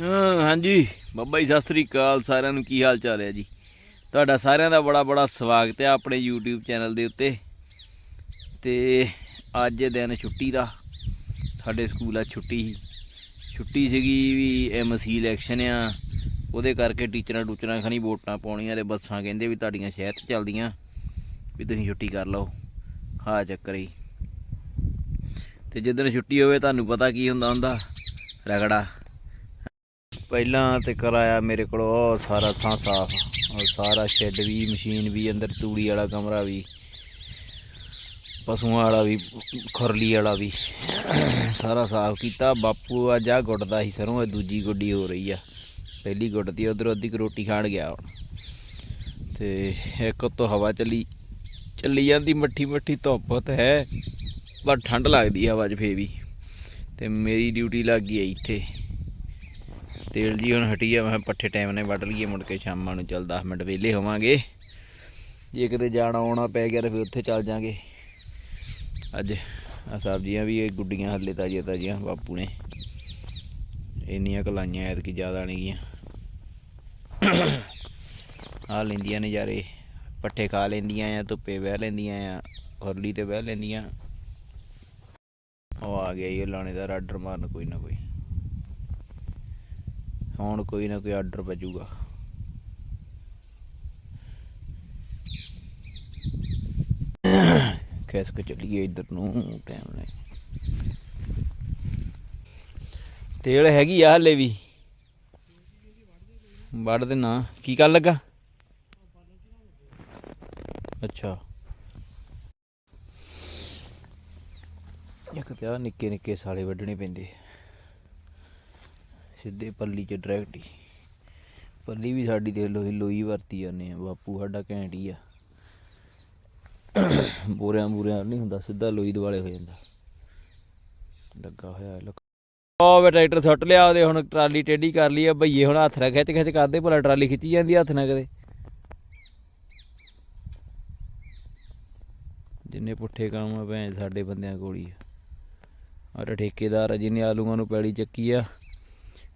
ਹਾਂਜੀ। ਬੱਬਾ ਜੀ, ਸਤਿ ਸ੍ਰੀ ਅਕਾਲ। ਸਾਰਿਆਂ ਨੂੰ ਕੀ ਹਾਲ ਚਾਲ ਹੈ ਜੀ? ਤੁਹਾਡਾ ਸਾਰਿਆਂ ਦਾ ਬੜਾ ਬੜਾ ਸਵਾਗਤ ਹੈ ਆਪਣੇ YouTube ਚੈਨਲ ਦੇ ਉੱਤੇ। ਤੇ ਅੱਜ ਦਿਨ ਛੁੱਟੀ ਦਾ। ਸਾਡੇ ਸਕੂਲ ਆ ਛੁੱਟੀ। ਸੀ ਛੁੱਟੀ ਸੀਗੀ ਵੀ ਐਮਸੀ ਇਲੈਕਸ਼ਨ ਆ। ਉਹਦੇ ਕਰਕੇ ਟੀਚਰਾਂ ਟੂਚਰਾਂ ਖਣੀ ਵੋਟਾਂ ਪਾਉਣੀਆਂ ਤੇ ਬੱਸਾਂ ਕਹਿੰਦੇ ਵੀ ਤੁਹਾਡੀਆਂ ਸ਼ਹਿਰ 'ਚ ਚੱਲਦੀਆਂ। ਵੀ ਤੁਸੀਂ ਛੁੱਟੀ ਕਰ ਲਓ। ਹਾਂ ਚੱਕਰ ਹੀ ਤੇ ਜਿੱਦਣ ਛੁੱਟੀ ਹੋਵੇ, ਤੁਹਾਨੂੰ ਪਤਾ ਕੀ ਹੁੰਦਾ ਹੁੰਦਾ? ਰਗੜਾ। ਪਹਿਲਾਂ ਤੇ ਕਰਾਇਆ ਮੇਰੇ ਕੋਲ, ਉਹ ਸਾਰਾ ਥਾਂ ਸਾਫ਼। ਉਹ ਸਾਰਾ ਸ਼ੈੱਡ ਵੀ ਮਸ਼ੀਨ ਵੀ, ਅੰਦਰ ਤੂੜੀ ਵਾਲਾ ਕਮਰਾ ਵੀ, ਪਸ਼ੂਆਂ ਵਾਲਾ ਵੀ, ਖੁਰਲੀ ਵਾਲਾ ਵੀ। ਸਾਰਾ ਸਾਫ਼ ਕੀਤਾ। ਬਾਪੂ ਅੱਜ ਆ ਗੁੱਟਦਾ ਸੀ ਸਰੋਂ, ਇਹ ਦੂਜੀ ਗੁੱਡੀ ਹੋ ਰਹੀ ਆ। ਪਹਿਲੀ ਗੁੱਟਦੀ, ਉਧਰ ਅੱਧੀ ਕੁ ਰੋਟੀ ਖਾਣ ਗਿਆ ਹੁਣ। ਤੇ ਇੱਕ ਤੋਂ ਹਵਾ ਚੱਲੀ। ਚੱਲੀ ਜਾਂਦੀ, ਮੱਠੀ ਮੱਠੀ ਧੁੱਪ ਤੇ ਹੈ। ਪਰ ਠੰਡ ਲੱਗਦੀ ਹਵਾ 'ਚ ਫੇ ਵੀ। ਤੇ ਮੇਰੀ ਡਿਊਟੀ ਲੱਗ ਗਈ ਇੱਥੇ। ਤੇਲ ਜੀ ਹੁਣ ਹਟੀ ਆ, ਮੈਂ ਪੱਠੇ ਟਾਈਮ ਨਾਲ ਵੱਢ ਲਈਏ, ਮੁੜ ਕੇ ਸ਼ਾਮਾਂ ਨੂੰ ਚੱਲ 10 ਮਿੰਟ ਵਿਹਲੇ ਹੋਵਾਂਗੇ। ਜੇ ਕਿਤੇ ਜਾਣਾ ਆਉਣਾ ਪੈ ਗਿਆ ਤਾਂ ਫਿਰ ਉੱਥੇ ਚੱਲ ਜਾਾਂਗੇ। ਅੱਜ ਆ ਸਬਜ਼ੀਆਂ ਵੀ, ਇਹ ਗੁੱਡੀਆਂ ਹੱਲੇ ਤਾਜ਼ੀਆਂ ਤਾਜ਼ੀਆਂ, ਬਾਪੂ ਨੇ। ਇੰਨੀਆਂ ਕਲਾਈਆਂ ਐਤਕੀ ਜ਼ਿਆਦਾ ਨਹੀਂ ਗੀਆਂ ਆ ਲੈਂਦੀਆਂ ਨਜ਼ਾਰੇ, ਪੱਠੇ ਖਾ ਲੈਂਦੀਆਂ ਆ, ਧੁੱਪੇ ਬਹਿ ਲੈਂਦੀਆਂ ਆ, ਹਰਲੀ ਤੇ ਬਹਿ ਲੈਂਦੀਆਂ। ਉਹ ਆ ਗਿਆ ਇਹ ਲਾਣੇਦਾਰ ਆਰਡਰ ਮਾਰਨ, ਕੋਈ ਨਾ ਕੋਈ। ਹੁਣ ਕੋਈ ਨਾ ਕੋਈ ਆਰਡਰ ਭਜੂਗਾ ਖੈਸ ਕੇ ਚੱਲੀਏ ਇੱਧਰ ਨੂੰ ਟਾਈਮ ਨਹੀਂ ਤੇਲ ਹੈਗੀ ਆ ਹਲੇ ਵੀ। ਵੜ ਦੇ ਨਾ ਕੀ ਕਰ ਲੱਗਾ? ਅੱਛਾ। ਇੱਕ ਤੇ ਆਹ ਨਿੱਕੇ ਨਿੱਕੇ ਸਾਲੇ ਵੱਢਣੇ ਪੈਂਦੇ। ਸਿੱਧੇ ਪੱਲੀ ਚ ਡਾਇਰੈਕਟ ਹੀ। ਪੱਲੀ ਵੀ ਸਾਡੀ ਦੇਖ ਲੋ ਲੋਈ ਵਰਤੀ ਜਾਂਦੇ ਆ। ਬਾਪੂ ਸਾਡਾ ਘੈਂਟ ਹੀ ਆ। ਬੋਰਿਆਂ ਬੋਰਿਆਂ ਨਹੀਂ ਹੁੰਦਾ, ਸਿੱਧਾ ਲੋਈ ਦੁਆਲੇ ਹੋ ਜਾਂਦਾ। ਲੱਗਾ ਹੋਇਆ ਲੱਗਾ ਉਹ ਵੇ ਟਰੈਕਟਰ ਸੁੱਟ ਲਿਆ, ਉਹਦੇ ਹੁਣ ਟਰਾਲੀ ਟੇਢੀ ਕਰ ਲਈ ਆ। ਭਈਏ ਹੁਣ ਹੱਥ ਨਾਲ ਖਿੱਚ ਖਿੱਚ ਕਰਦੇ, ਭਲਾ ਟਰਾਲੀ ਖਿੱਚੀ ਜਾਂਦੀ ਆ ਹੱਥ ਨਾਲ ਕਦੇ ਜਿੰਨੇ ਪੁੱਠੇ ਕੰਮ ਆ ਭੈਣ, ਸਾਡੇ ਬੰਦਿਆਂ ਕੋਲ ਹੀ ਆ। ਔਰ ਠੇਕੇਦਾਰ ਆ, ਜਿਹਨੇ ਆਲੂਆਂ ਨੂੰ ਪੈਲੀ ਚੱਕੀ ਆ।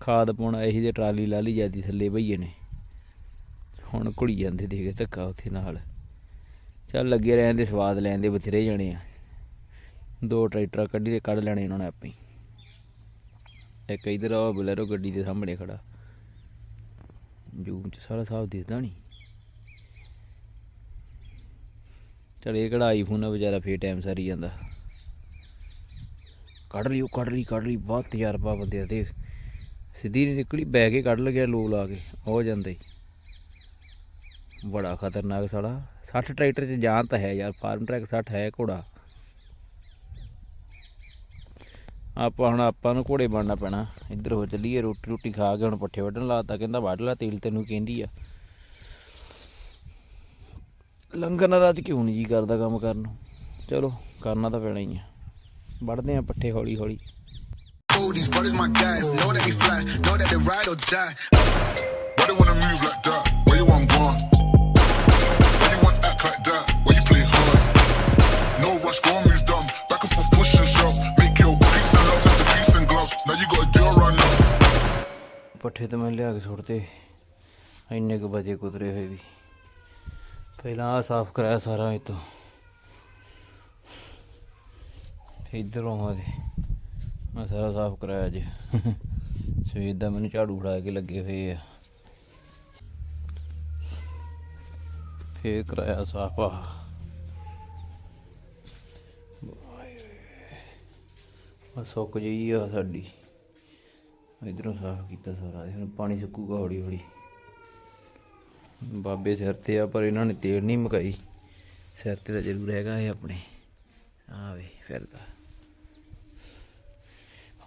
ਖਾਦ ਪਾਉਣਾ, ਇਹੀ ਤੇ ਟਰਾਲੀ ਲਾ ਲਈ ਜਾਂਦੀ ਥੱਲੇ ਭਈਏ ਨੇ। ਹੁਣ ਘੁਲੀ ਜਾਂਦੇ ਦੇਖ ਧੱਕਾ ਉੱਥੇ ਨਾਲ। ਚੱਲ ਲੱਗੇ ਰਹਿਣ ਦੇ, ਸਵਾਦ ਲੈਣ ਦੇ, ਬਥੇਰੇ ਜਾਣੇ ਆ। ਦੋ ਟਰੈਕਟਰ ਕੱਢੀ ਤੇ ਕੱਢ ਲੈਣੇ ਉਹਨਾਂ ਨੇ ਆਪੇ ਹੀ। ਇੱਕ ਇਧਰ ਆ ਬਲੈਰੋ ਗੱਡੀ ਦੇ ਸਾਹਮਣੇ ਖੜਾ। ਜੂਮ ਚ ਸਾਰਾ ਸਾਫ਼ ਦਿਸਦਾ ਨਹੀਂ ਚਲ ਇਹ ਕਿਹੜਾ ਆਈਫੋਨ ਆ, ਵਿਚਾਰਾ ਫੇਰ ਟਾਈਮ ਸਾਰੀ ਜਾਂਦਾ। ਕੱਢ ਲਈ ਉਹ ਕੱਢ ਲਈ ਕੱਢ ਲਈ, ਬਹੁਤ ਤਜਰਬਾ ਬੰਦੇ ਆ ਦੇਖ ਸਿੱਧੀ ਨਹੀਂ ਨਿਕਲੀ ਬੈ ਕੇ ਕੱਢ ਲਗਿਆ ਲੋ ਲਾ ਕੇ, ਹੋ ਜਾਂਦੇ। ਬੜਾ ਖਤਰਨਾਕ ਸਾਲਾ। 60 ਟਰੈਕਟਰ ਚ ਜਾਨ ਤਾਂ ਹੈ ਯਾਰ, ਫਾਰਮ ਟਰੈਕ 60 ਹੈ ਘੋੜਾ। ਆਪਾਂ ਹੁਣ ਆਪਾਂ ਨੂੰ ਘੋੜੇ ਬਣਨਾ ਪੈਣਾ। ਇੱਧਰ ਹੋ ਚੱਲੀਏ, ਰੋਟੀ ਰੋਟੀ ਖਾ ਕੇ ਹੁਣ ਪੱਠੇ ਵੱਢਣ ਲਾਤਾ, ਕਹਿੰਦਾ ਵੱਢ ਲੈ ਤੇਲ ਤੈਨੂੰ ਕਹਿੰਦੀ ਆ। ਲੰਗਰ ਨਾਲ ਰਾਤ ਕਿਉਂ ਨਹੀਂ ਜੀ ਕਰਦਾ ਕੰਮ ਕਰਨ ਨੂੰ? ਚਲੋ, ਕਰਨਾ ਤਾਂ ਪੈਣਾ ਹੀ ਆ। ਵੱਢਦੇ ਆ ਪੱਠੇ ਹੌਲੀ ਹੌਲੀ Oh, these brothers my guys. Know that they fly, know that they ride or die. Why they wanna move like that? Where you want gone? Why you want act like that? Why you play hard? No rush, go and move dumb. Back and forth, push and shove. Make your peace and love turn to peace and gloves. Now you gotta do it right now. ਪੱਠੇ ਤਾਂ ਮੈਂ ਲਿਆ ਕੇ ਸੁੱਟਤੇ ਇੰਨੇ ਕੁ ਵਜੇ ਕੁਤਰੇ ਹੋਏ ਵੀ ਪਹਿਲਾਂ ਆ ਸਾਫ਼ ਕਰਾਇਆ ਸਾਰਾ ਇਹ ਤੋਂ ਤੇ ਇਧਰੋਂ ਆ ਦੇ ਮੈਂ ਸਾਰਾ ਸਾਫ਼ ਕਰਾਇਆ ਅੱਜ। ਸਵੇਰ ਦਾ ਮੈਨੂੰ ਝਾੜੂ ਫੜਾ ਕੇ ਲੱਗੇ ਹੋਏ ਆ। ਫੇਰ ਕਰਾਇਆ ਸਾਫ਼। ਆ ਆ ਸੁੱਕ ਜਈ ਆ ਸਾਡੀ। ਇਧਰੋਂ ਸਾਫ਼ ਕੀਤਾ ਸਾਰਾ। ਹੁਣ ਪਾਣੀ ਸੁੱਕੂਗਾ ਹੌਲੀ ਹੌਲੀ। ਬਾਬੇ ਸਿਰ ਤੇ ਆ, ਪਰ ਇਹਨਾਂ ਨੇ ਤੇੜ ਨਹੀਂ ਮਕਾਈ। ਸਿਰ ਤੇ ਤਾਂ ਜ਼ਰੂਰ ਹੈਗਾ ਇਹ ਆਪਣੇ। ਆਵੇ ਵੇ ਫਿਰਦਾ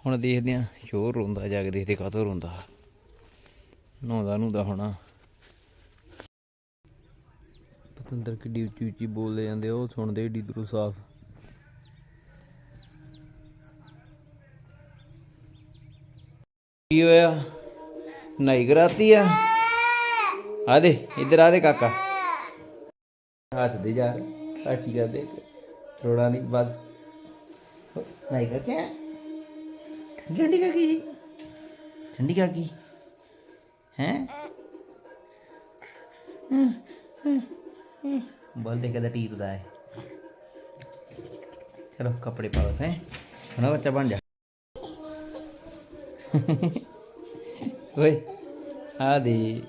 ਹੁਣ ਦੇਖਦੇ ਆ ਸ਼ੋਰ ਰੋਂਦਾ ਜਾ ਕੇ ਦੇਖਦੇ ਕਾਹਤੋਂ ਰੋਂਦਾ। ਨਹਾਉਂਦਾ ਨੂੰ ਦਾ ਹੋਣਾ। ਪਤੰਦਰ ਕਿੱਡੀ ਉੱਚੀ ਉੱਚੀ ਬੋਲਦੇ ਜਾਂਦੇ ਉਹ ਸੁਣਦੇ ਏਡੀ ਦੂਰੋਂ ਸਾਫ਼। ਕੀ ਹੋਇਆ? ਨਾਈ ਕਰਾਤੀ ਆ? ਆ ਦੇ, ਇੱਧਰ ਆ ਦੇ ਕਾਕਾ। ਹੱਸਦੇ ਜਾ ਕਾਚੀ ਕਰਦੇ ਰੋਣਾ ਨਹੀਂ, ਬਸ। ਨਾਈ ਕਰਕੇ ਠੰਡੀ ਕਾ ਕੀ? ਠੰਡੀ ਕਾ ਕੀ? ਹੈ? ਬੋਲ ਦੇ ਕਦਾ ਟੀਰਦਾ ਹੈ। ਚਲੋ, ਕੱਪੜੇ ਪਾ ਲਓ, ਹੈ? ਹੁਣ ਬੱਚਾ ਬਣ ਜਾ। ਓਏ, ਆ ਦੇ।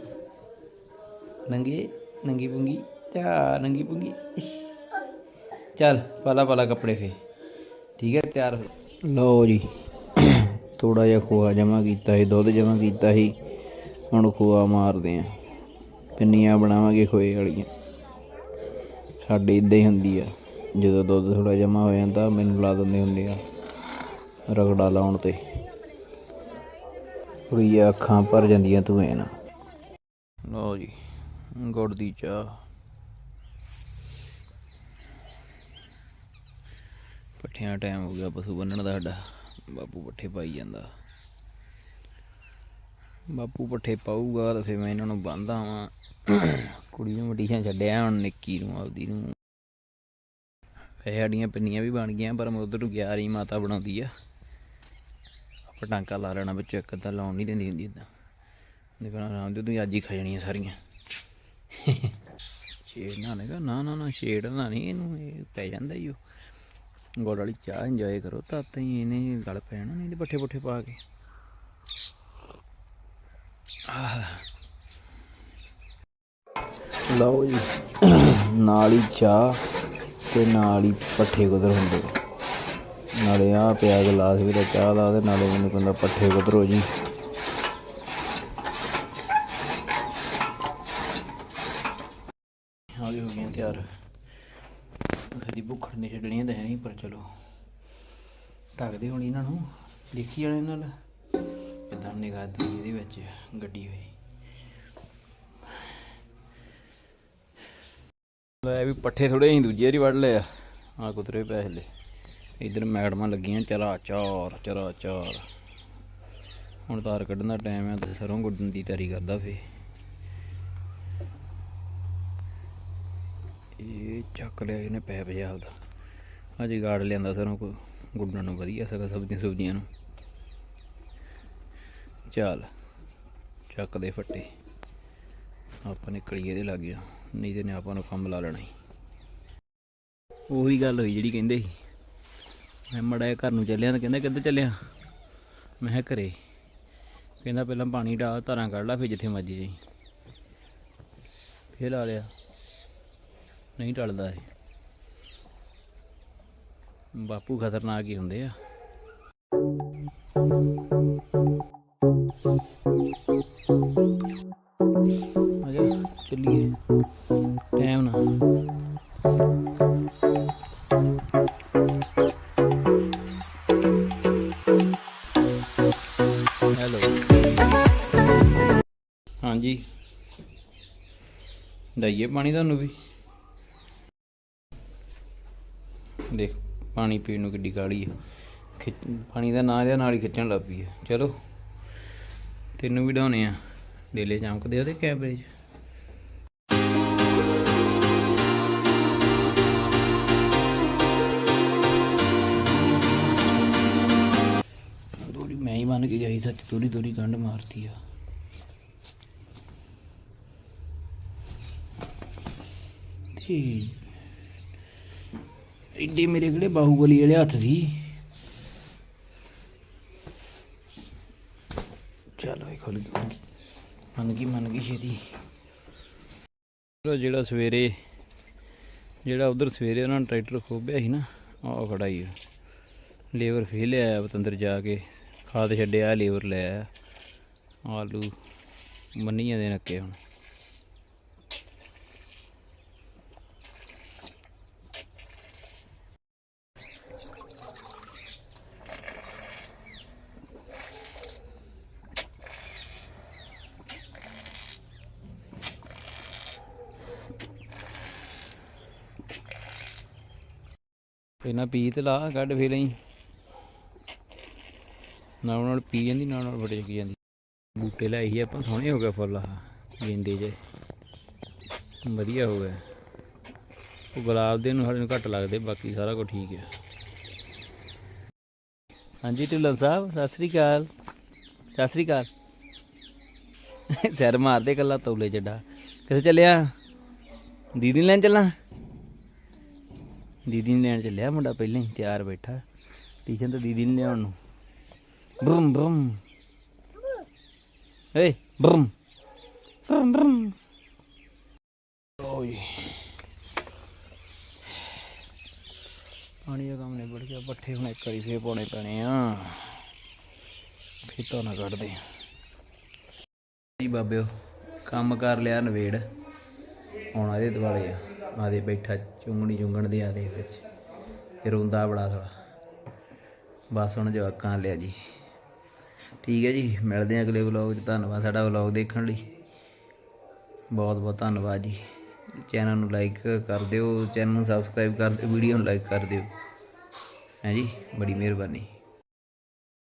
ਨੰਗੀ ਨੰਗੀ ਪੁੰਗੀ, ਚਾ, ਨੰਗੀ ਚੱਲ ਪਾਲਾ ਪਾਲਾ ਕੱਪੜੇ ਫੇ ਠੀਕ ਹੈ, ਤਿਆਰ ਹੋ। ਲਓ ਜੀ। ਥੋੜਾ ਜਿਹਾ ਖੋਆ ਜਮਾ ਕੀਤਾ ਸੀ, ਦੁੱਧ ਜਮਾ ਕੀਤਾ ਸੀ, ਹੁਣ ਖੋਆ ਮਾਰਦੇ ਆ ਪਿੰਨੀਆਂ ਬਣਾਵਾਂਗੇ ਖੋਏ ਵਾਲੀਆਂ। ਸਾਡੇ ਇਦਾਂ ਹੀ ਹੁੰਦੀ ਆ, ਜਦੋਂ ਦੁੱਧ ਥੋੜਾ ਜਮਾ ਹੋ ਜਾਂਦਾ, ਮੈਨੂੰ ਲਾ ਦਿੰਦੇ ਹੁੰਦੇ ਆ ਰਗੜਾ ਲਾਉਣ ਤੇ। ਪੂਰੀ ਅੱਖਾਂ ਭਰ ਜਾਂਦੀਆਂ ਧੂਏ ਨਾ ਲਓ ਜੀ, ਗੁੜ ਦੀ ਚਾਹ। ਪੱਠਿਆਂ ਟਾਈਮ ਹੋ ਗਿਆ, ਪਸ਼ੂ ਬੰਨਣ ਦਾ ਸਾਡਾ। ਬਾਪੂ ਪੱਠੇ ਪਾਈ ਜਾਂਦਾ। ਬਾਪੂ ਪੱਠੇ ਪਾਊਗਾ ਤਾਂ ਫਿਰ ਮੈਂ ਇਹਨਾਂ ਨੂੰ ਬੰਨਦਾ ਵਾਂ। ਕੁੜੀ ਨੂੰ ਮਟੀਆਂ ਛੱਡਿਆ ਹੁਣ ਨਿੱਕੀ ਨੂੰ, ਆਪਦੀ ਨੂੰ। ਫੇ ਸਾਡੀਆਂ ਪਿੰਨੀਆਂ ਵੀ ਬਣ ਗਈਆਂ, ਪਰ ਮੈਂ ਉਧਰ ਨੂੰ ਗਿਆ ਰਹੀ ਮਾਤਾ ਬਣਾਉਂਦੀ ਆ। ਆਪਾਂ ਟਾਂਕਾ ਲਾ ਲੈਣਾ ਵਿੱਚ, ਇੱਕ ਅੱਧਾ ਲਾਉਣ ਨਹੀਂ ਦਿੰਦੀ ਹੁੰਦੀ ਇਦਾਂ ਦੇਖਣਾ ਆਰਾਮ ਦੇ ਤੂੰ ਅੱਜ ਹੀ ਖਾ ਜਾਣੀਆਂ ਸਾਰੀਆਂ। ਛੇੜਨਾ ਨੇਗਾ ਨਾ ਨਾ ਨਾ, ਛੇੜਨਾ ਨਹੀਂ ਇਹਨੂੰ, ਇਹ ਪੈ ਜਾਂਦਾ ਹੀ ਉਹ ਗੁੜ ਵਾਲੀ ਚਾਹ ਇੰਜੋਏ ਕਰੋ, ਤਾਂ ਤਾਂ ਹੀ ਇਹਨੇ ਗਲ ਪੈਣਾ ਨਹੀਂ ਇਹਦੇ ਪੱਠੇ ਪੁੱਠੇ ਪਾ ਕੇ। ਆਹ। ਲਓ ਜੀ, ਨਾਲ ਹੀ ਚਾਹ ਤੇ ਨਾਲ ਹੀ ਪੱਠੇ ਕੁਦਰ ਹੁੰਦੇ ਨਾਲੇ ਆ ਪਿਆ ਗਲਾਸ ਵੀ ਤਾਂ ਚਾਹ ਦਾ ਤੇ ਨਾਲੇ ਮੈਨੂੰ ਕਹਿੰਦਾ ਪੱਠੇ ਕੁਦਰੋ ਜੀ। ਆ ਹੋ ਗਏ ਤਿਆਰ। ਕਦੀ ਭੁੱਖ ਨਹੀਂ ਛੱਡਣੀ ਤਾਂ ਹੈ ਨਹੀਂ ਪਰ ਚਲੋ। ਢੱਕਦੇ ਹੁਣ ਇਹਨਾਂ ਨੂੰ। ਦੇਖੀ ਜਾਣੇ ਨਾਲ ਕਿਦਾਂ ਨਿਗਾਹ ਦੀ ਇਹਦੇ ਵਿੱਚ ਗੱਡੀ ਹੋਈ। ਲੈ ਵੀ ਪੱਠੇ ਥੋੜੇ ਹੀ ਦੂਜੇ ਵਾਰੀ ਵੱਢ ਲਿਆ ਆ। ਆ ਕੁਤਰੇ ਪੈ ਹਲੇ ਇਧਰ ਮੈਡਮਾਂ ਲੱਗੀਆਂ, ਚਰਾ ਚਾਰ ਚਰਾ ਚਾਰ। ਹੁਣ ਤਾਰ ਕੱਢਣ ਦਾ ਟਾਈਮ ਹੈ ਤੇ ਸਰੋਂ ਗੁੱਡਣ ਦੀ ਤਿਆਰੀ ਕਰਦਾ ਫੇ ਇਹ ਚੱਕ ਲਿਆ ਇਹਨੇ ਪੈਪ ਜਿਹਾ ਆਪਦਾ। ਅਜੇ ਗਾੜ ਲਿਆਂਦਾ ਸਰੋਂ ਕੋ ਗੁੱਡਣ ਨੂੰ, ਵਧੀਆ ਸਗਾ ਸਬਜ਼ੀਆਂ ਸੁਬਜ਼ੀਆਂ ਨੂੰ। ਚੱਲ, ਚੱਕ ਦੇ ਫੱਟੇ। ਆਪਾਂ ਨਿਕਲੀਏ ਇਹਦੇ ਲੱਗ ਗਿਆ ਨਹੀਂ ਤੇ ਨੇ ਆਪਾਂ ਨੂੰ ਕੰਮ ਲਾ ਲੈਣਾ ਸੀ। ਉਹੀ ਗੱਲ ਹੋਈ ਜਿਹੜੀ ਕਹਿੰਦੇ ਸੀ। ਮੈਂ ਮੜਾ ਘਰ ਨੂੰ ਚੱਲਿਆ ਤਾਂ ਕਹਿੰਦਾ ਕਿੱਧਰ ਚੱਲਿਆ? ਮੈਂ ਕਿਹਾ ਘਰੇ। ਕਹਿੰਦਾ ਪਹਿਲਾਂ ਪਾਣੀ ਡਾ ਧਾਰਾਂ ਕੱਢ ਲਾ, ਫਿਰ ਜਿੱਥੇ ਮਰਜ਼ੀ ਜਾਈ। ਫੇਰ ਲਾ ਲਿਆ। ਨਹੀਂ ਟਲਦਾ ਇਹ। ਬਾਪੂ ਖਤਰਨਾਕ ਹੀ ਹੁੰਦੇ ਆ। ਆਜਾ ਚੱਲੀਏ। ਟਾਈਮ ਨਾ। ਹਾਂਜੀ। ਦਈਏ ਪਾਣੀ ਤੁਹਾਨੂੰ ਵੀ। ਦੇਖ, ਪਾਣੀ ਪੀਣ ਨੂੰ ਕਿੱਡੀ ਕਾਲੀ ਹੈ ਖਿੱਚ, ਪਾਣੀ ਦਾ ਨਾਂ ਇਹਦੇ ਨਾਲ ਹੀ ਖਿੱਚਣ ਲੱਗ ਪਈ ਹੈ ਚਲੋ, ਤੈਨੂੰ ਵੀ ਡਾਉਣੇ ਆ। ਡੇਲੇ ਚਮਕਦੇ ਉਹਦੇ ਕੈਮਰੇ 'ਚ। ਮੈਂ ਹੀ ਮੰਨ ਕੇ ਗਈ ਸੱਚ ਥੋੜੀ ਥੋੜੀ ਗੰਢ ਮਾਰਤੀ ਆ। ਤੇ ਇੱਡੇ ਮੇਰੇ ਕਿਹੜੇ ਬਾਹੂਬਲੀ ਵਾਲੇ ਹੱਥ ਸੀ ਚਲੋ ਇਹ ਖੁੱਲ ਗਈ ਮੰਨ ਗਈ ਮੰਨ ਗਈ ਛੇਤੀ। ਜਿਹੜਾ ਸਵੇਰੇ, ਜਿਹੜਾ ਉਧਰ ਸਵੇਰੇ ਉਹਨਾਂ ਨੇ ਟਰੈਕਟਰ ਖੋਬਿਆ ਸੀ ਨਾ, ਉਹ ਖੜਾ ਹੀ ਲੇਬਰ ਫੇਲ ਆਇਆ ਪਤੰਦਰ ਜਾ ਕੇ, ਖਾਦ ਛੱਡਿਆ, ਲੇਬਰ ਲੈ ਆਇਆ। ਆਲੂ ਮੰਨੀਆਂ ਦੇ ਨੱਕੇ ਹੁਣ। ਪਹਿਲਾਂ ਪੀ ਤੇ ਲਾ, ਕੱਢ ਫੇਰ ਅਸੀਂ। ਨਾਲ ਨਾਲ ਪੀ ਜਾਂਦੀ, ਨਾਲ ਨਾਲ ਫੜੇ ਜਾਂਦੀ। ਬੂਟੇ ਲਾਏ ਸੀ ਆਪਾਂ, ਸੋਹਣੇ ਹੋ ਗਏ ਫੁੱਲ ਆ ਗੇਂਦੇ ਜੇ ਵਧੀਆ ਹੋ ਗਏ। ਉਹ ਗੁਲਾਬ ਦੇ ਨੂੰ ਸਾਡੇ ਨੂੰ ਘੱਟ ਲੱਗਦੇ, ਬਾਕੀ ਸਾਰਾ ਕੁਝ ਠੀਕ ਹੈ ਹਾਂਜੀ, ਢਿੱਲੋਂ ਸਾਹਿਬ, ਸਤਿ ਸ੍ਰੀ ਅਕਾਲ। ਸਤਿ ਸ੍ਰੀ ਅਕਾਲ। ਸਿਰ ਮਾਰਦੇ ਕੱਲਾ, ਤੌਲੇ ਚੱਡਾ ਕਿੱਥੇ ਚੱਲਿਆ? ਦੀਦੀ ਨੂੰ ਲੈਣ ਚੱਲਾਂ ਦੀਦੀ ਨੂੰ ਲੈਣ ਚੱਲਿਆ ਮੁੰਡਾ ਪਹਿਲਾਂ ਹੀ, ਤਿਆਰ ਬੈਠਾ। ਟੀਸ਼ਨ ਤਾਂ ਦੀਦੀ ਨੂੰ ਲਿਆਉਣ ਨੂੰ। ਬਰਮ ਬਰਮ। ਏ ਬਰਮ। ਬਰਮ ਬਰਮ। ਓਏ। ਪਾਣੀ ਦਾ ਕੰਮ ਨੇ ਬੜ ਗਿਆ, ਪੱਠੇ ਹੁਣ ਇੱਕ ਵਾਰੀ ਫੇਰ ਪਾਉਣੇ ਪੈਣੇ ਆ। ਫੇਰ ਤਾਂ ਨਾ ਕੱਢਦੇ। ਜੀ ਬਾਬਿਓ, ਕੰਮ ਕਰ ਲਿਆ ਨਵੇੜ। ਹੁਣ ਇਹਦੇ ਦੁਆਲੇ ਆ। ਆਦੇ ਬੈਠਾ ਚੁੰਗਣੀ ਚੁੰਗਣ ਦੇ ਆਦੇ ਵਿੱਚ। ਇਹ ਰੋਂਦਾ ਬੜਾ ਥੋੜਾ ਬਸ ਹੁਣ ਜਵਾਕਾਂ ਲਿਆ ਜੀ। ਠੀਕ ਹੈ ਜੀ, ਮਿਲਦੇ ਹਾਂ ਅਗਲੇ ਵਲੌਗ 'ਚ। ਧੰਨਵਾਦ ਸਾਡਾ ਵਲੌਗ ਦੇਖਣ ਲਈ। ਬਹੁਤ ਬਹੁਤ ਧੰਨਵਾਦ ਜੀ। ਚੈਨਲ ਨੂੰ ਲਾਈਕ ਕਰ ਦਿਓ, ਚੈਨਲ ਨੂੰ ਸਬਸਕ੍ਰਾਈਬ ਕਰ ਦਿਓ, ਵੀਡੀਓ ਨੂੰ ਲਾਈਕ ਕਰ ਦਿਓ। ਹੈ ਜੀ, ਬੜੀ ਮਿਹਰਬਾਨੀ।